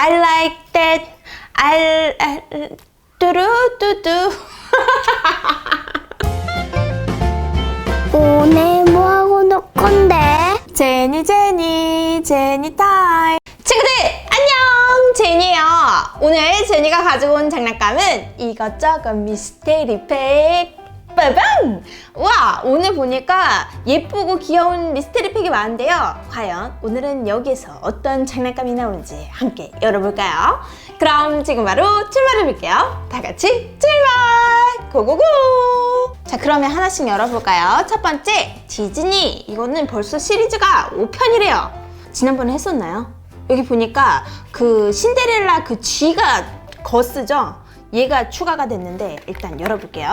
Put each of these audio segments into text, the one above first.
I like that. I, I 뚜루뚜뚜. 오늘 뭐하고 놀 건데? 제니 제니 제니 타임. 친구들 안녕 제니예요. 오늘 제니가 가지고 온 장난감은 이것저것 미스테리 팩. 빠방! 와 오늘 보니까 예쁘고 귀여운 미스테리 팩이 많은데요. 과연 오늘은 여기에서 어떤 장난감이 나오는지 함께 열어볼까요? 그럼 지금 바로 출발해볼게요. 다 같이 출발! 고고고! 자 그러면 하나씩 열어볼까요? 첫 번째 디즈니 이거는 벌써 시리즈가 5편이래요. 지난번에 했었나요? 여기 보니까 그 신데렐라 그 쥐가 거스죠? 얘가 추가가 됐는데 일단 열어볼게요.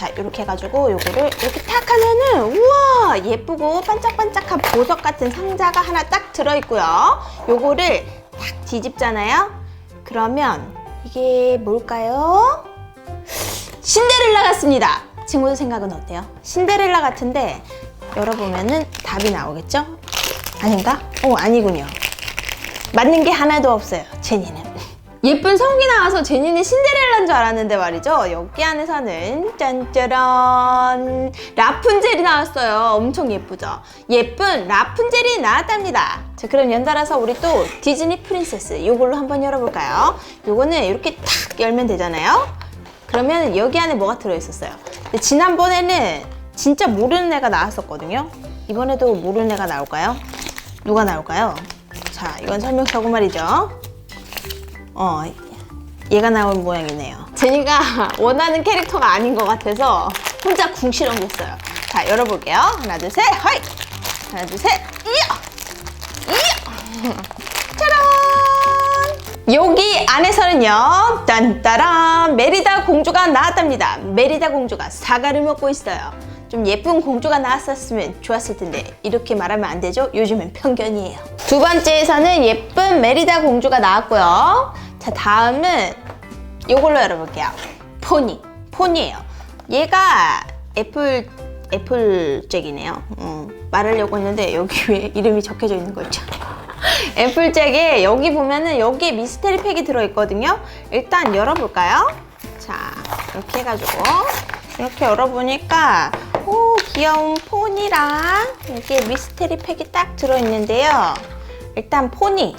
자 이렇게 해가지고 요거를 이렇게 탁 하면은 우와 예쁘고 반짝반짝한 보석 같은 상자가 하나 딱 들어있고요. 요거를 탁 뒤집잖아요. 그러면 이게 뭘까요? 신데렐라 같습니다. 친구들 생각은 어때요? 신데렐라 같은데 열어보면은 답이 나오겠죠? 아닌가? 어 아니군요. 맞는 게 하나도 없어요. 제니는. 예쁜 성이 나와서 제니는 신데렐라인 줄 알았는데 말이죠. 여기 안에서는 짠짜란 라푼젤이 나왔어요. 엄청 예쁘죠. 예쁜 라푼젤이 나왔답니다. 자 그럼 연달아서 우리 또 디즈니 프린세스 이걸로 한번 열어볼까요? 요거는 이렇게 탁 열면 되잖아요. 그러면 여기 안에 뭐가 들어있었어요? 지난번에는 진짜 모르는 애가 나왔었거든요. 이번에도 모르는 애가 나올까요? 누가 나올까요? 자, 이건 설명서고 말이죠. 어, 얘가 나올 모양이네요. 제니가 원하는 캐릭터가 아닌 것 같아서 혼자 궁시렁댔어요. 자, 열어볼게요. 하나, 둘, 셋, 허이! 하나, 둘, 셋, 이야! 이야! 짜란! 여기 안에서는요, 딴따란 메리다 공주가 나왔답니다. 메리다 공주가 사과를 먹고 있어요. 좀 예쁜 공주가 나왔었으면 좋았을 텐데 이렇게 말하면 안 되죠? 요즘은 편견이에요. 두 번째에서는 예쁜 메리다 공주가 나왔고요. 자 다음은 이걸로 열어볼게요. 포니, 포니예요. 얘가 애플 애플잭이네요. 음, 말하려고 했는데 여기 위에 이름이 적혀져 있는 거 있죠. 애플잭에 여기 보면은 여기에 미스테리 팩이 들어있거든요. 일단 열어볼까요? 자, 이렇게 해가지고 이렇게 열어보니까 오 귀여운 폰이랑 여기에 미스테리 팩이 딱 들어있는데요. 일단 포니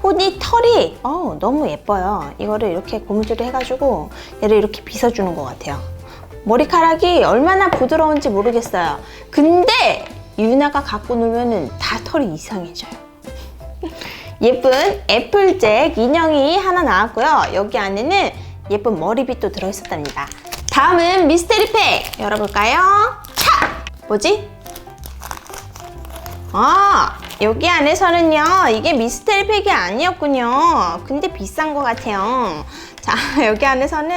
포니 털이 어, 너무 예뻐요. 이거를 이렇게 고무줄을 해가지고 얘를 이렇게 빗어주는 것 같아요. 머리카락이 얼마나 부드러운지 모르겠어요. 근데 유나가 갖고 놀면은 다 털이 이상해져요. 예쁜 애플잭 인형이 하나 나왔고요. 여기 안에는 예쁜 머리빗도 들어있었답니다. 다음은 미스테리 팩 열어볼까요? 차! 뭐지? 아, 여기 안에서는요, 이게 미스테리 팩이 아니었군요. 근데 비싼 것 같아요. 자, 여기 안에서는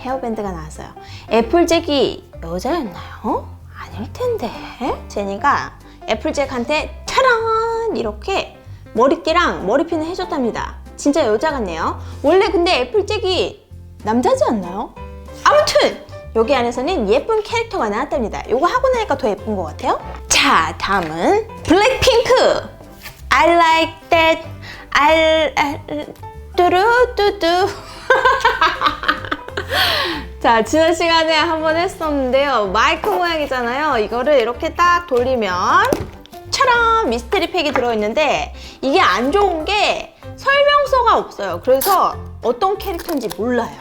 헤어밴드가 나왔어요. 애플잭이 여자였나요? 아닐 텐데. 제니가 애플잭한테 차란! 이렇게 머리띠랑 머리핀을 해줬답니다. 진짜 여자 같네요. 원래 근데 애플잭이 남자지 않나요? 아무튼 여기 안에서는 예쁜 캐릭터가 나왔답니다. 이거 하고 나니까 더 예쁜 것 같아요. 자, 다음은 블랙핑크. I like that. I, I 뚜루뚜뚜. 자, 지난 시간에 한 번 했었는데요. 마이크 모양이잖아요. 이거를 이렇게 딱 돌리면 처럼 미스테리 팩이 들어있는데 이게 안 좋은 게 설명서가 없어요. 그래서 어떤 캐릭터인지 몰라요.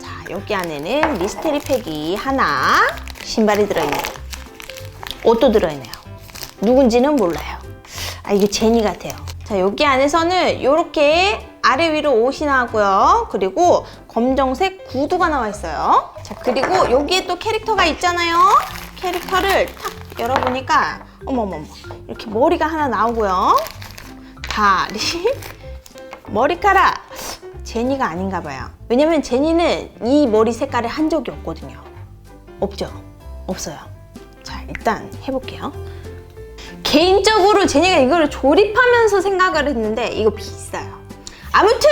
자, 여기 안에는 미스테리 팩이 하나, 신발이 들어있네요. 옷도 들어있네요. 누군지는 몰라요. 아, 이게 제니 같아요. 자, 여기 안에서는 이렇게 아래 위로 옷이 나왔고요. 그리고 검정색 구두가 나와 있어요. 자, 그리고 여기에 또 캐릭터가 있잖아요. 캐릭터를 탁 열어보니까 어머머머 이렇게 머리가 하나 나오고요. 다리, 머리카락. 제니가 아닌가 봐요. 왜냐면 제니는 이 머리 색깔을 한 적이 없거든요. 없죠? 없어요. 자, 일단 해볼게요. 개인적으로 제니가 이거를 조립하면서 생각을 했는데 이거 비싸요. 아무튼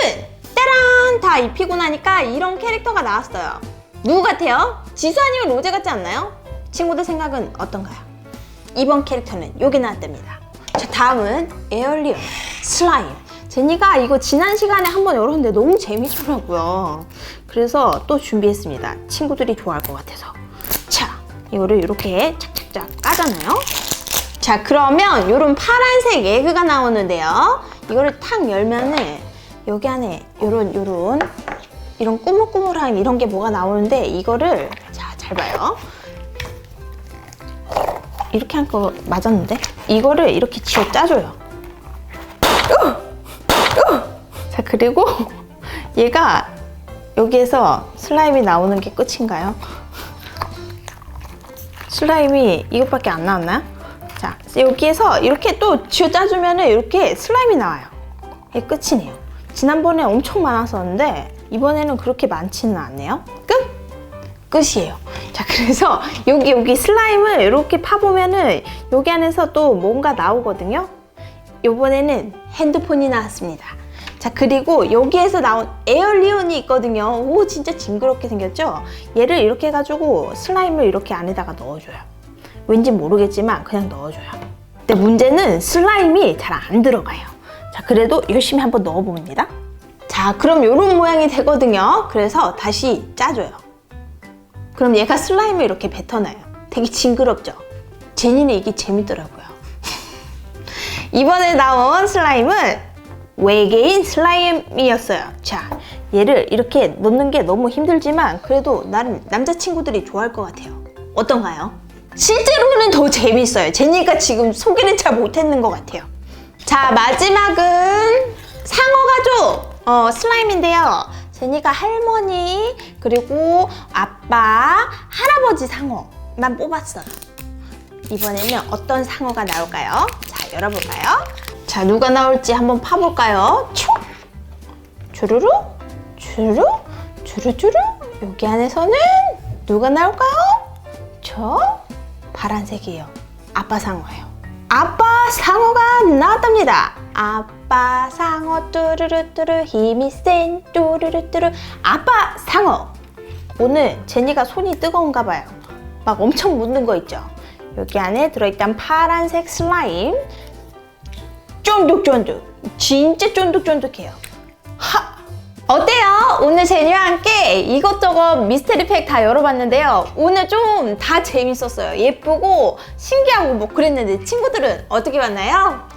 따란 다 입히고 나니까 이런 캐릭터가 나왔어요. 누구 같아요? 아니면 로제 같지 않나요? 친구들 생각은 어떤가요? 이번 캐릭터는 여기 나왔답니다. 자 다음은 에얼리언 슬라임. 자, 제니가 이거 지난 시간에 한번 열었는데 너무 재밌더라고요. 그래서 또 준비했습니다. 친구들이 좋아할 것 같아서. 자, 이거를 이렇게 착착착 까잖아요. 자, 그러면 이런 파란색 에그가 나오는데요. 이거를 탁 열면은 여기 안에 요런 요런 이런 꾸물꾸물한 이런 게 뭐가 나오는데 이거를 자, 잘 봐요. 이렇게 한 거 맞았는데 이거를 이렇게 쥐어 짜줘요. 자 그리고 얘가 여기에서 슬라임이 나오는 게 끝인가요? 슬라임이 이것밖에 안 나왔나요? 자 여기에서 이렇게 또 쥐어 짜주면은 이렇게 슬라임이 나와요. 이게 끝이네요. 지난번에 엄청 많았었는데 이번에는 그렇게 많지는 않네요. 끝! 끝이에요. 자, 그래서 여기 여기 슬라임을 이렇게 파보면은 여기 안에서 또 뭔가 나오거든요. 요번에는 핸드폰이 나왔습니다. 자, 그리고 여기에서 나온 에어리온이 있거든요. 오, 진짜 징그럽게 생겼죠? 얘를 이렇게 해가지고 슬라임을 이렇게 안에다가 넣어줘요. 왠지 모르겠지만 그냥 넣어줘요. 근데 문제는 슬라임이 잘 안 들어가요. 자, 그래도 열심히 한번 넣어봅니다. 자, 그럼 이런 모양이 되거든요. 그래서 다시 짜줘요. 그럼 얘가 슬라임을 이렇게 뱉어놔요. 되게 징그럽죠? 제니는 이게 재밌더라고요. 이번에 나온 슬라임은 외계인 슬라임이었어요. 자, 얘를 이렇게 넣는 게 너무 힘들지만 그래도 나름 남자친구들이 좋아할 것 같아요. 어떤가요? 실제로는 더 재밌어요. 제니가 지금 소개를 잘 못했는 것 같아요. 자, 마지막은 상어가족 어, 슬라임인데요. 제니가 할머니, 그리고 아빠, 할아버지 상어만 뽑았어요. 이번에는 어떤 상어가 나올까요? 자, 열어볼까요? 자, 누가 나올지 한번 파볼까요? 촉! 주르르, 주르르, 주르주르. 여기 안에서는 누가 나올까요? 저 파란색이에요. 아빠 상어예요. 아빠 상어가 나왔답니다. 아빠 상어 뚜루루뚜루 힘이 센 뚜루루뚜루 아빠 상어. 오늘 제니가 손이 뜨거운가 봐요. 막 엄청 묻는 거 있죠. 여기 안에 들어있던 파란색 슬라임 쫀득쫀득 진짜 쫀득쫀득해요. 하! 어때요? 오늘 제니와 함께 이것저것 미스테리 팩 다 열어봤는데요. 오늘 좀 다 재밌었어요. 예쁘고 신기하고 뭐 그랬는데 친구들은 어떻게 봤나요?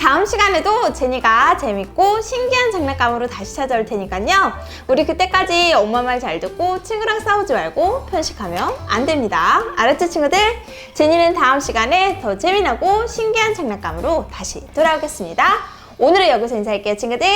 다음 시간에도 제니가 재밌고 신기한 장난감으로 다시 찾아올 테니까요. 우리 그때까지 엄마 말 잘 듣고 친구랑 싸우지 말고 편식하면 안 됩니다. 알았죠, 친구들? 제니는 다음 시간에 더 재미나고 신기한 장난감으로 다시 돌아오겠습니다. 오늘은 여기서 인사할게요, 친구들.